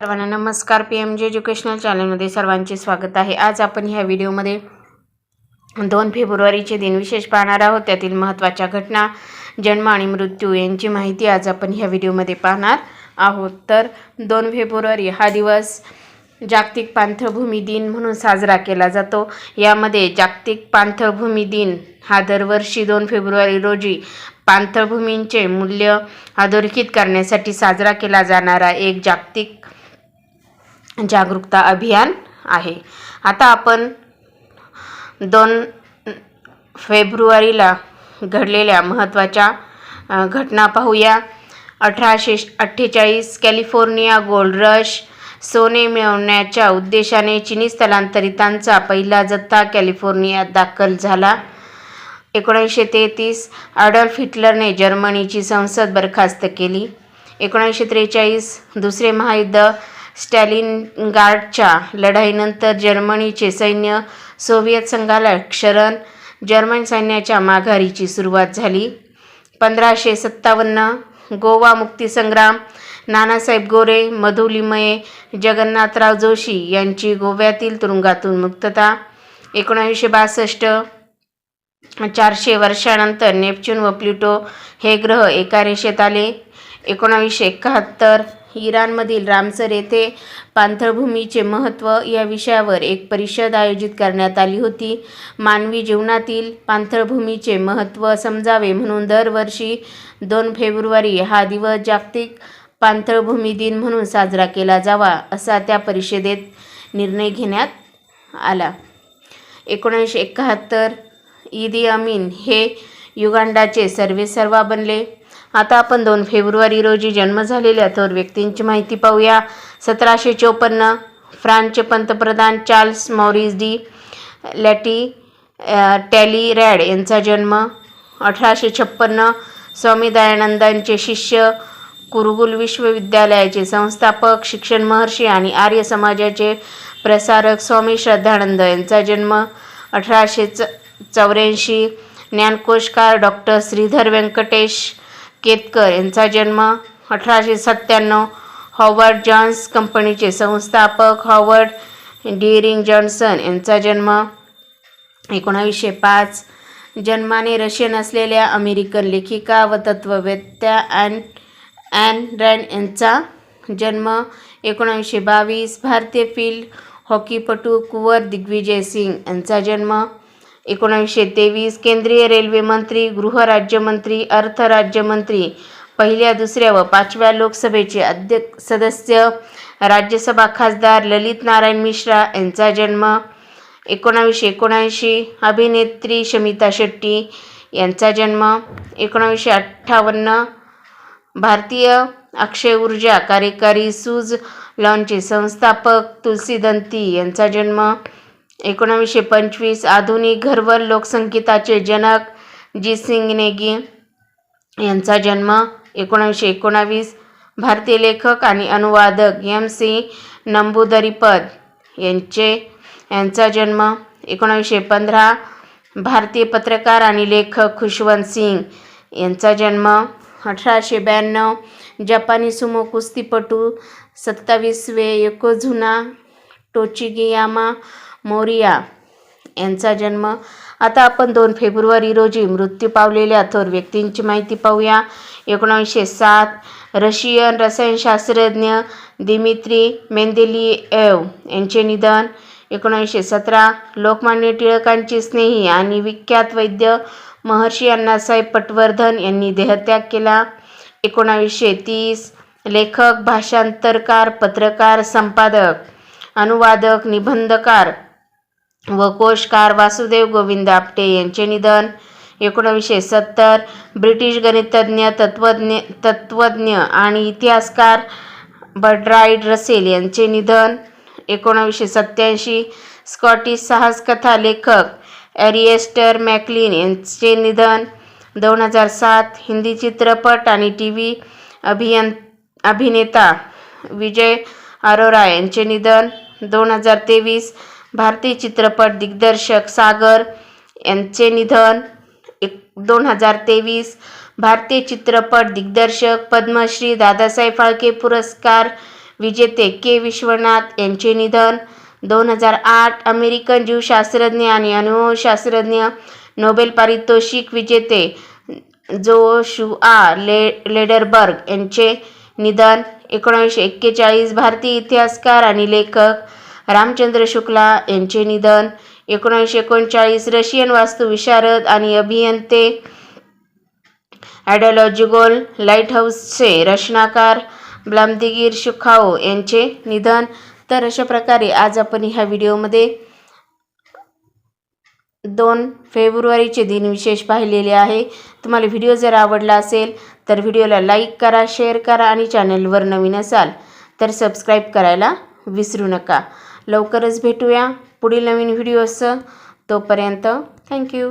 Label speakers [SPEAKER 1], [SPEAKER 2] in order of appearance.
[SPEAKER 1] सर्वांना नमस्कार. P M जे एज्युकेशनल चॅनलमध्ये सर्वांचे स्वागत आहे. आज आपण ह्या व्हिडिओमध्ये दोन फेब्रुवारीचे दिन विशेष पाहणार आहोत. त्यातील महत्त्वाच्या घटना जन्म आणि मृत्यू यांची माहिती आज आपण ह्या व्हिडिओमध्ये पाहणार आहोत. तर दोन फेब्रुवारी हा दिवस जागतिक पांथभूमी दिन म्हणून साजरा केला जातो. यामध्ये जागतिक पांथभूमी दिन हा दरवर्षी दोन फेब्रुवारी रोजी पांथभूमींचे मूल्य अधोरेखित करण्यासाठी साजरा केला जाणारा एक जागतिक जागरूकता अभियान आहे. आता आपण दोन फेब्रुवारीला घडलेल्या महत्त्वाच्या घटना पाहूया. अठराशे अठ्ठेचाळीस कॅलिफोर्निया गोल्ड रश सोने मिळवण्याच्या उद्देशाने चिनी स्थलांतरितांचा पहिला जत्था कॅलिफोर्नियात दाखल झाला. एकोणीसशे तेहतीस अडॉल्फ हिटलरने जर्मनीची संसद बरखास्त केली. एकोणीसशे त्रेचाळीस दुसरे महायुद्ध स्टॅलिनगार्डच्या लढाईनंतर जर्मनीचे सैन्य सोव्हिएत संघाला क्षरण जर्मन सैन्याच्या माघारीची सुरुवात झाली. पंधराशे सत्तावन्न गोवा मुक्तीसंग्राम नानासाहेब गोरे मधुलिमये जगन्नाथराव जोशी यांची गोव्यातील तुरुंगातून मुक्तता. एकोणीसशे बासष्ट चारशे वर्षानंतर नेपच्यून व प्लुटो हे ग्रह एका रेषेत आले. एकोणावीसशे एकाहत्तर इराणमधील रामसर येथे पांथळभूमीचे महत्त्व या विषयावर एक परिषद आयोजित करण्यात आली होती. मानवी जीवनातील पांथळभूमीचे महत्त्व समजावे म्हणून दरवर्षी दोन फेब्रुवारी हा दिवस जागतिक पांथळभूमी दिन म्हणून साजरा केला जावा असा त्या परिषदेत निर्णय घेण्यात आला. एकोणीसशे एकाहत्तर ईदी अमीन हे युगांडाचे सर्वेसर्वा बनले. आता आपण दोन फेब्रुवारी रोजी जन्म झालेल्या थोर व्यक्तींची माहिती पाहूया. सतराशे चोपन्न फ्रान्सचे पंतप्रधान चार्ल्स मॉरिस डी लॅटी टॅली रॅड यांचा जन्म. अठराशे छप्पन्न स्वामी दयानंदांचे शिष्य कुरुगुल विश्वविद्यालयाचे संस्थापक शिक्षण महर्षी आणि आर्य समाजाचे प्रसारक स्वामी श्रद्धानंद यांचा जन्म. अठराशे च चौऱ्याऐंशी ज्ञानकोशकार डॉक्टर श्रीधर व्यंकटेश केतकर यांचा जन्म अठराशे सत्त्याण्णव हॉवर्ड जॉन्स कंपनीचे संस्थापक हॉवर्ड डिअरिंग जॉन्सन यांचा जन्म एकोणावीसशे पाच. जन्माने रशियन असलेल्या अमेरिकन लेखिका व तत्ववेत्या अँड अँड रॅन यांचा जन्म एकोणावीसशे बावीस. भारतीय फील्ड हॉकीपटू कुंवर दिग्विजय सिंग यांचा जन्म एकोणावीसशे तेवीस केंद्रीय रेल्वे मंत्री गृहराज्यमंत्री अर्थ राज्यमंत्री पहिल्या दुसऱ्या व पाचव्या लोकसभेचे अध्यक्ष सदस्य राज्यसभा खासदार ललित नारायण मिश्रा यांचा जन्म एकोणावीसशे एकोणऐंशी अभिनेत्री शमिता शेट्टी यांचा जन्म एकोणावीसशे अठ्ठावन्न भारतीय अक्षय ऊर्जा कार्यकारी सूज लॉनचे संस्थापक तुलसी दंती यांचा जन्म एकोणावीसशे पंचवीस आधुनिक घरवर लोकसंगीताचे जनक जितसिंग नेगी यांचा जन्म एकोणावीसशे एकोणावीस भारतीय लेखक आणि अनुवादक एम सी नंबूदरीपद यांचे यांचा जन्म एकोणावीसशे पंधरा भारतीय पत्रकार आणि लेखक खुशवंत सिंग यांचा जन्म अठराशे ब्याण्णव जपानी सुमो कुस्तीपटू सत्तावीसवे योकोझुना टोचिगियामा मोरिया यांचा जन्म. आता आपण दोन फेब्रुवारी रोजी मृत्यू पावलेल्या थोर व्यक्तींची माहिती पाहूया. एकोणावीसशे सात रशियन रसायनशास्त्रज्ञ दिमित्री मेंदेलिएव यांचे निधन. एकोणीसशे सतरा लोकमान्य टिळकांचे स्नेही आणि विख्यात वैद्य महर्षी अण्णासाहेब पटवर्धन यांनी देहत्याग केला. एकोणावीसशे तीस लेखक भाषांतरकार पत्रकार संपादक अनुवादक निबंधकार व कोशकार वासुदेव गोविंद आपटे यांचे निधन. एकोणावीसशे सत्तर ब्रिटिश गणितज्ञ तत्त्वज्ञ तत्त्वज्ञ आणि इतिहासकार बड्राईड रसेल यांचे निधन. एकोणावीसशे सत्याऐंशी स्कॉटिश साहसकथा लेखक ॲरिएस्टर मॅकलिन यांचे निधन. दोन हजार सात हिंदी चित्रपट आणि टी व्ही अभियन अभिनेता विजय अरोरा यांचे निधन. दोन हजार तेवीस भारतीय चित्रपट दिग्दर्शक सागर यांचे निधन एक दोन हजार तेवीस. भारतीय चित्रपट दिग्दर्शक पद्मश्री दादासाहेब फाळके पुरस्कार विजेते के विश्वनाथ यांचे निधन. दोन हजार आठ अमेरिकन जीवशास्त्रज्ञ आणि अणुशास्त्रज्ञ नोबेल पारितोषिक विजेते जोशुआ ले लेडरबर्ग यांचे निधन. एकोणीसशे एक्केचाळीस भारतीय इतिहासकार आणि लेखक रामचंद्र शुक्ला यांचे निधन एकोणीसशे एकोणचाळीस रशियन वास्तुविशारद आणि अभियंते ॲडॉलॉजिगोल लाईटहाऊसचे रचनाकार ब्लामदिगीर शुखाओ यांचे निधन. तर अशा प्रकारे आज आपण ह्या व्हिडिओमध्ये दोन फेब्रुवारीचे दिनविशेष पाहिलेले आहे. तुम्हाला व्हिडिओ जर आवडला असेल तर व्हिडिओला लाईक करा शेअर करा आणि चॅनलवर नवीन असाल तर सबस्क्राईब करायला विसरू नका. लवकरच भेटूया पुढील नवीन व्हिडिओसह. तोपर्यंत थँक्यू